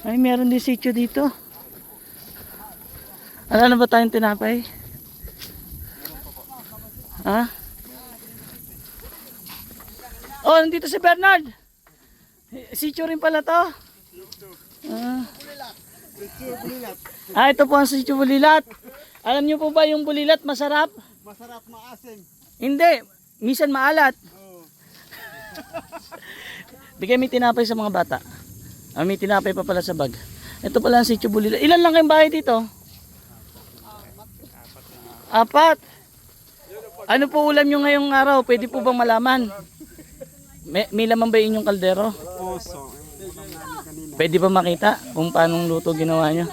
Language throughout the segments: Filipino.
Ay, meron din sityo dito. Ano na ba tayong tinapay? Ha? Oh, nandito si Bernard. Sityo rin pala to. Ah. Ah, ito po ang sityo bulilat. Alam niyo po ba yung bulilat masarap? Masarap maasim. Hindi. Minsan maalat. Bigay may tinapay sa mga bata. Ah, may tinapay pa pala sa bag. Ito pala ang sityo bulilat. Ilan lang kayong bahay dito? Apat. Ano po ulam nyo ngayong araw? Pwede po bang malaman? May, may laman ba yung inyong kaldero? Puso. Pwede ba makita kung paanong luto ginawa nyo?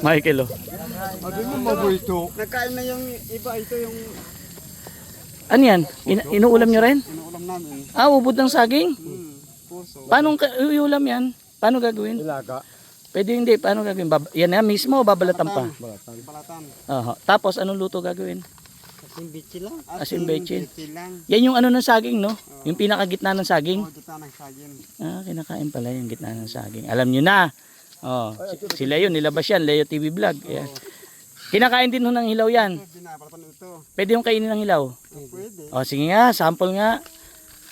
Michael, oh. Sabi mo mabuito. Nagkain na yung iba. Ito yung Ano yan? In- inuulam nyo rin? inuulam namin. Ah, ubod ng saging? Hmm. Paano ka- iulam yan? Paano gagawin? Ilaga. Pwede hindi. Paano gagawin? Bab- yan na mismo, babalatan pa. Balatan. Balatan. Oho. Tapos, anong luto gagawin? Asin bichi lang. Asin bichi. lang. Yan yung ano ng saging, no? Yung pinakagitna ng saging. Oh, kita ng saging. Ah, kinakain pala yung gitna ng saging. Alam nyo na. Oh, si, si Leo, nilabas yan. Leo TV Vlog. Ayan. Kinakain din ho ng hilaw yan. Ito, ito. Pwede yung kainin ng hilaw. Pwede. Oh, sige nga, sample nga.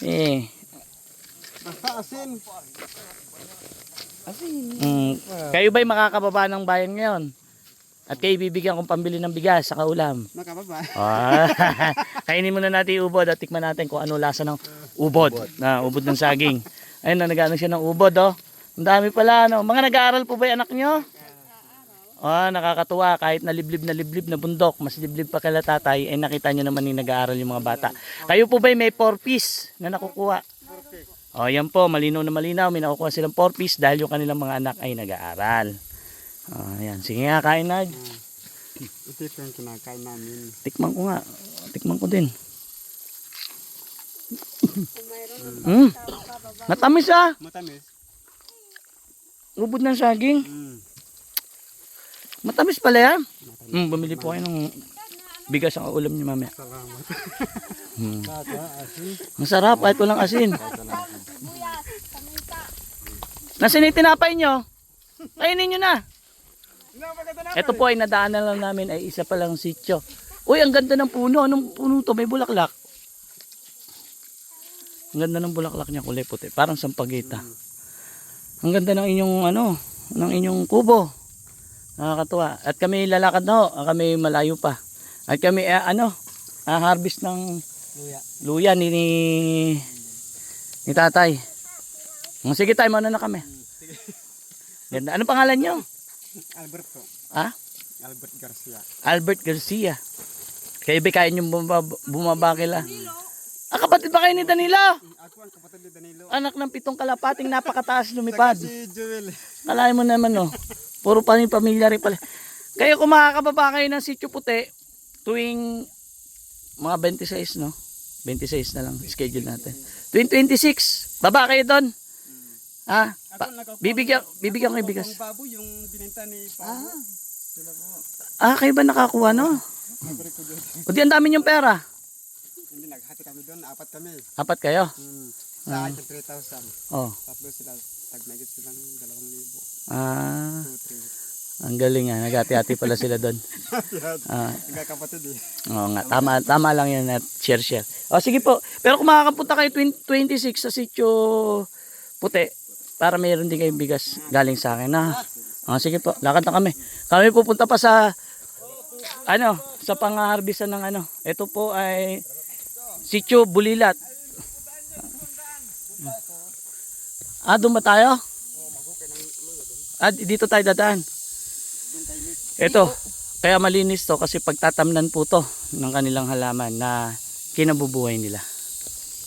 Eh, Basta asin. Asin. mm, kayo ba'y makakababa ng bayan ngayon? At kayo bibigyan kong pambili ng bigas sa kaulam. Nakababa. Ah, kainin muna natin yung ubod at tikman natin kung ano lasa ng ubod. Na ubod ng saging. Ayun na nagano siya ng ubod oh. Ang dami pala no. Mga nag-aaral po ba yung anak nyo? Ah, nakakatuwa kahit na liblib na liblib na bundok, mas liblib pa kala tatay, ay nakita nyo naman yung nag-aaral yung mga bata. Kayo po ba may 4 piece na nakukuha? Oh, yan po, malinaw na malinaw, may nakukuha silang 4 piece dahil yung kanilang mga anak ay nag-aaral. Ah, yan, sige nga, kain na. Ito ito yung kinakain namin. Tikman ko nga. Tikman ko din. mm. Matamis ah. Matamis. Ubod ng saging. Hmm. Matamis pala yan. Mm, bumili po kayo ng bigas ang ulam niyo mamaya. Salamat. Mm. Asin. Masarap kahit walang asin. Nasaan yung tinapay nyo? Kainin nyo na. Ito po ay nadaanan lang namin ay isa palang sityo. Uy, ang ganda ng puno. Anong puno to? May bulaklak. Ang ganda ng bulaklak niya, kulay puti. Parang sampagita. Ang ganda ng inyong ano, ng inyong kubo. Nakakatuwa. At kami lalakad na ho. Kami malayo pa. At kami eh, ano, ah, harvest ng Luya. luya ni ni, ni tatay. Mm, Sige tayo, mauna na kami. Ganda. Ano pangalan nyo? Alberto. Ah? Albert Garcia. Albert Garcia. Kayo ba kayo yung bumaba, bumaba kila? Ah, kapatid ba kayo ni Danilo? Ako ang kapatid ni Danilo. Anak ng pitong kalapating napakataas lumipad. Si Joel. Kalahin mo naman, no? Puro pa rin pamilya rin pala. Kayo kung makakababa kayo ng sityo puti, tuwing mga 26, no? 26 na lang schedule natin. Tuwing 26, baba kayo doon. Ah, pa- bibigyan, bibigyan ko yung bigas. Ang baboy yung binenta ni Pao. Po. Ah, kayo ba nakakuha, no? O di ang dami yung pera. Hindi, naghati kami doon. Apat kami. Apat kayo. Hmm. Sa akin, 3,000. Oh. Tatlo sila. Tag-nagit silang 2,000. Ah, 2, ang galing ah. Nagati-hati pala sila doon. 3. Ah, Nagkakapatid eh. Oo nga, tama, tama lang yan at share share. O sige po, pero kung makakapunta kayo 20 26 sa sityo puti, para mayroon din kayong bigas galing sa akin na. O sige po, lakad na kami. Kami pupunta pa sa ano, sa pang-harvestan ng ano. Ito po ay sityo Bulilat. Ah, doon ba tayo? Ah, dito tayo dadaan. Ito, kaya malinis to kasi pagtatamnan po to ng kanilang halaman na kinabubuhay nila.